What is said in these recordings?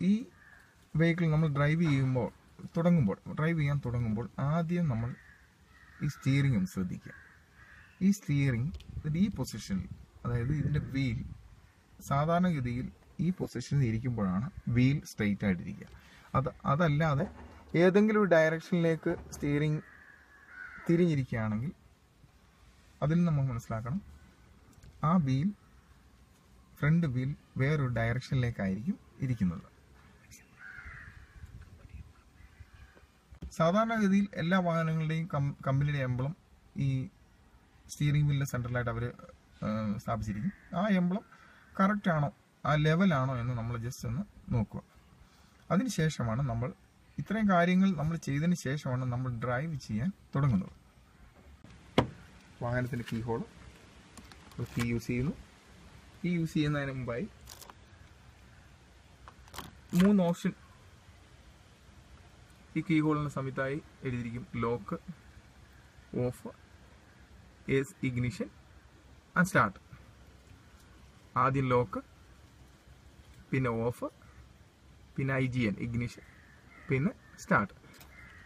ഈ വെഹിക്കിൾ നമ്മൾ ഡ്രൈവ് ചെയ്യുമ്പോൾ തുടങ്ങുമ്പോൾ ഡ്രൈവ് ചെയ്യാൻ തുടങ്ങുമ്പോൾ ആദ്യം നമ്മൾ ഈ സ്റ്റിയറിംഗ് ഒന്ന് ശ്രദ്ധിക്കുക. ഈ സ്റ്റിയറിംഗ് ഈ പൊസിഷനിൽ അതായത് ഇതിന്റെ വീൽ സാധാരണഗതിയിൽ ഈ പൊസിഷനിൽ ഇരിക്കുമ്പോഴാണ് വീൽ സ്ട്രെയിറ്റ് ആയിട്ടിരിക്കുക. അത് അതല്ലാതെ ഏതെങ്കിലും ഒരു ഡയറക്ഷനിലേക്ക് സ്റ്റിയറിംഗ് തിരിഞ്ഞിരിക്കുകയാണെങ്കിൽ അതിൽ നമ്മൾ മനസ്സിലാക്കണം ആ വീൽ ഫ്രണ്ട് വീൽ വേറൊരു ഡയറക്ഷനിലേക്കായിരിക്കും ഇരിക്കുന്നത്. സാധാരണഗതിയിൽ എല്ലാ വാഹനങ്ങളുടെയും കമ്പനിയുടെ എംബ്ലം ഈ സ്റ്റിയറിംഗ് വീലിന്റെ സെൻട്രലായിട്ട് അവർ സ്ഥാപിച്ചിരിക്കും. ആ എംബ്ലം കറക്റ്റ് ആണോ ആ ലെവലാണോ എന്ന് നമ്മൾ ജസ്റ്റ് ഒന്ന് നോക്കുക. അതിനുശേഷമാണ് നമ്മൾ ഇത്രയും കാര്യങ്ങൾ നമ്മൾ ചെയ്തതിന് ശേഷമാണ് നമ്മൾ ഡ്രൈവ് ചെയ്യാൻ തുടങ്ങുന്നത്. വാഹനത്തിന്റെ കീ ഹോൾ കീ യൂസ് ചെയ്യുന്നു. കീ യൂസ് ചെയ്യുന്നതിന് മുമ്പായി മൂന്ന് ഓപ്ഷൻ ഈ കീ ഹോളിന് സമയത്തായി എഴുതിയിരിക്കും lock off S ignition and start ആദ്യം ലോക്ക് പിന്നെ ഓഫ് പിന്നെ ഐ ജി എൻ ഇഗ്നിഷൻ പിന്നെ സ്റ്റാർട്ട്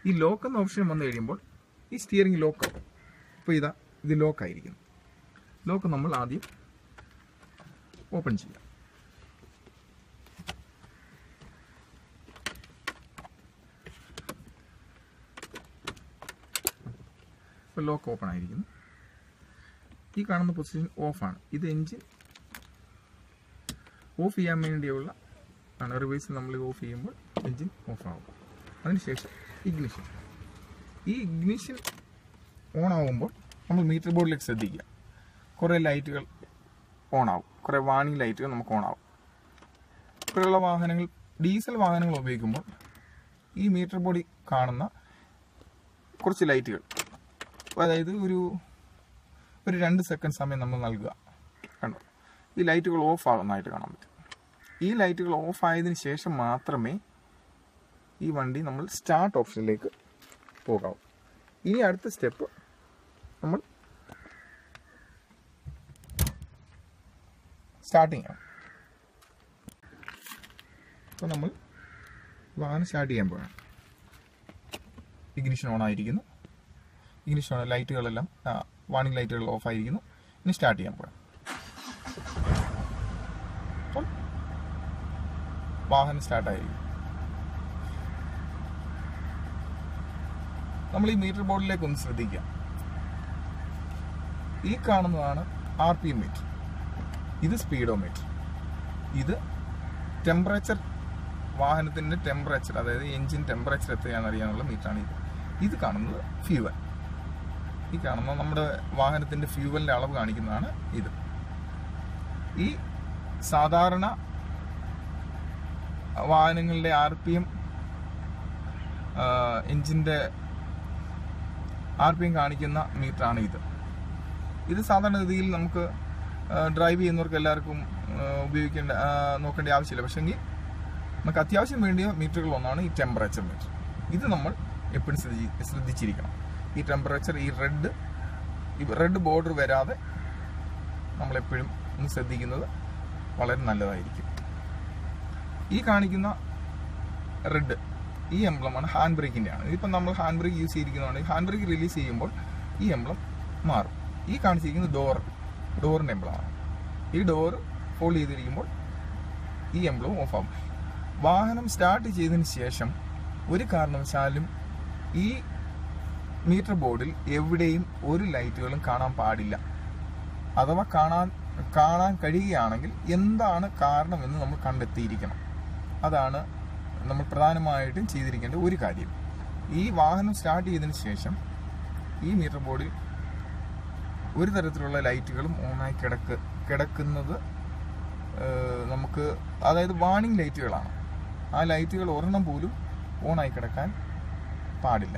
ഈ ലോക്ക് എന്ന ഓപ്ഷൻ വന്നു കഴിയുമ്പോൾ ഈ സ്റ്റിയറിംഗ് ലോക്ക് ഇപ്പോൾ ഇതാ ഇത് ലോക്കായിരിക്കുന്നു ലോക്ക് നമ്മൾ ആദ്യം ഓപ്പൺ ചെയ്യാം. ലോക്ക് ഓപ്പൺ ആയിരിക്കുന്നു. ഈ കാണുന്ന പൊസിഷൻ ഓഫാണ് ഇത് എൻജിൻ ഓഫ് ചെയ്യാൻ വേണ്ടിയുള്ള ആണ്. റിവേഴ്സിൽ നമ്മൾ ഓഫ് ചെയ്യുമ്പോൾ എൻജിൻ ആവും. അതിനുശേഷം ഇഗ്നിഷൻ ഈ ഇഗ്നിഷൻ ഓൺ ആകുമ്പോൾ നമ്മൾ മീറ്റർ ബോർഡിലേക്ക് ശ്രദ്ധിക്കുക. കുറേ ലൈറ്റുകൾ ഓൺ ആവും. കുറേ വാണിംഗ് ലൈറ്റുകൾ നമുക്ക് ഓൺ ആവും. ഇപ്പോഴുള്ള വാഹനങ്ങൾ ഡീസൽ വാഹനങ്ങൾ ഉപയോഗിക്കുമ്പോൾ ഈ മീറ്റർ ബോഡി കാണുന്ന കുറച്ച് ലൈറ്റുകൾ അതായത് ഒരു ഒരു രണ്ട് സെക്കൻഡ് സമയം നമ്മൾ നൽകുക. കണ്ടോ? ഈ ലൈറ്റുകൾ ഓഫ് ആകുന്നതായിട്ട് കാണാൻ പറ്റും. ഈ ലൈറ്റുകൾ ഓഫ് ആയതിന് ശേഷം മാത്രമേ ഈ വണ്ടി നമ്മൾ സ്റ്റാർട്ട് ഓപ്ഷനിലേക്ക് പോകാവൂ. ഇനി അടുത്ത സ്റ്റെപ്പ് നമ്മൾ സ്റ്റാർട്ടിങ് ആണ്. അപ്പോൾ നമ്മൾ വാഹനം സ്റ്റാർട്ട് ചെയ്യാൻ പോകണം ഇഗ്നിഷൻ ഓൺ ആയിരിക്കുന്നു. ഇഗ്നിഷൻ ആണ് ലൈറ്റുകളെല്ലാം വാണിംഗ് ലൈറ്റുകൾ ഓഫ് ആയിരിക്കുന്നു. ഇനി സ്റ്റാർട്ട് ചെയ്യാൻ പോകാം അപ്പം വാഹനം സ്റ്റാർട്ടായിരിക്കും നമ്മൾ ഈ മീറ്റർ ബോർഡിലേക്ക് ഒന്ന് ശ്രദ്ധിക്കാം. ഈ കാണുന്നതാണ് ആർ പി മീറ്റർ ഇത് സ്പീഡോമീറ്റർ ഇത് ടെമ്പറേച്ചർ വാഹനത്തിന്റെ ടെമ്പറേച്ചർ അതായത് എഞ്ചിൻ ടെമ്പറേച്ചർ എത്രയാണെന്ന് അറിയാനുള്ള മീറ്ററാണ് ഇത്. ഇത് കാണുന്നത് ഫ്യൂവൽ ഈ കാണുന്ന നമ്മുടെ വാഹനത്തിന്റെ ഫ്യൂവലിന്റെ അളവ് കാണിക്കുന്നതാണ് ഇത്. ഈ സാധാരണ വാഹനങ്ങളുടെ ആർ പി എം എഞ്ചിന്റെ ആർ പി എം കാണിക്കുന്ന മീറ്ററാണ് ഇത്. ഇത് സാധാരണഗതിയിൽ നമുക്ക് ഡ്രൈവ് ചെയ്യുന്നവർക്ക് എല്ലാവർക്കും ഉപയോഗിക്കേണ്ട നോക്കേണ്ട ആവശ്യമില്ല. പക്ഷെങ്കിൽ നമുക്ക് അത്യാവശ്യം വേണ്ടിയ മീറ്ററുകൾ ഒന്നാണ് ഈ ടെമ്പറേച്ചർ മീറ്റർ. ഇത് നമ്മൾ എപ്പോഴും ശ്രദ്ധി ശ്രദ്ധിച്ചിരിക്കണം. ഈ ടെമ്പറേച്ചർ ഈ റെഡ് ഈ റെഡ് ബോർഡർ വരാതെ നമ്മളെപ്പോഴും ഒന്ന് ശ്രദ്ധിക്കുന്നത് വളരെ നല്ലതായിരിക്കും. ഈ കാണിക്കുന്ന റെഡ് ഈ എംബ്ലമാണ് ഹാൻഡ് ബ്രേക്കിന്റെ ആണ്. ഇപ്പം നമ്മൾ ഹാൻഡ് ബ്രേക്ക് യൂസ് ചെയ്തിരിക്കുന്നതുകൊണ്ട് ഹാൻഡ് ബ്രേക്ക് റിലീസ് ചെയ്യുമ്പോൾ ഈ എംബ്ലം മാറും. ഈ കാണിച്ചിരിക്കുന്നത് ഡോർ ഡോറിന്റെ എംബ്ലമാണ് ഈ ഡോർ ഫോൾഡ് ചെയ്തിരിക്കുമ്പോൾ ഈ എംബ്ലം ഓഫ് ആകും വാഹനം സ്റ്റാർട്ട് ചെയ്തതിന് ശേഷം ഒരു കാരണവശാലും ഈ മീറ്റർ ബോർഡിൽ എവിടെയും ഒരു ലൈറ്റുകളും കാണാൻ പാടില്ല. അഥവാ കാണാൻ കാണാൻ കഴിയുകയാണെങ്കിൽ എന്താണ് കാരണമെന്ന് നമ്മൾ കണ്ടെത്തിയിരിക്കണം. അതാണ് നമ്മൾ പ്രധാനമായിട്ടും ചെയ്തിരിക്കേണ്ട ഒരു കാര്യം. ഈ വാഹനം സ്റ്റാർട്ട് ചെയ്തതിന് ശേഷം ഈ മീറ്റർ ബോർഡിൽ ഒരു തരത്തിലുള്ള ലൈറ്റുകളും ഓണായി കിടക്ക് കിടക്കുന്നത് നമുക്ക് അതായത് വാണിംഗ് ലൈറ്റുകളാണ്. ആ ലൈറ്റുകൾ ഒരെണ്ണം പോലും ഓണായി കിടക്കാൻ പാടില്ല.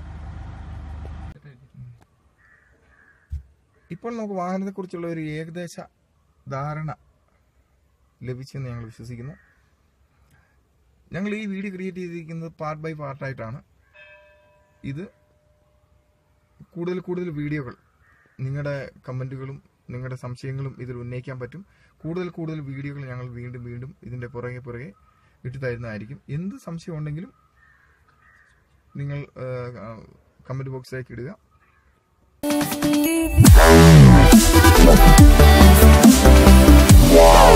ഇപ്പോൾ നമുക്ക് വാഹനത്തെക്കുറിച്ചുള്ള ഒരു ഏകദേശ ധാരണ ലഭിച്ചെന്ന് ഞങ്ങൾ വിശ്വസിക്കുന്നു. ഞങ്ങൾ ഈ വീഡിയോ ക്രിയേറ്റ് ചെയ്തിരിക്കുന്നത് പാർട്ട് ബൈ പാർട്ടായിട്ടാണ് ഇത് കൂടുതൽ കൂടുതൽ വീഡിയോകൾ നിങ്ങളുടെ കമന്റുകളും നിങ്ങളുടെ സംശയങ്ങളും ഇതിൽ ഉന്നയിക്കാൻ പറ്റും. കൂടുതൽ കൂടുതൽ വീഡിയോകൾ ഞങ്ങൾ വീണ്ടും വീണ്ടും ഇതിന്റെ പുറകെ പുറകെ ഇട്ടു തരുന്നതായിരിക്കും. എന്ത് സംശയം ഉണ്ടെങ്കിലും നിങ്ങൾ കമന്റ് ബോക്സിലേക്ക് ഇടുക.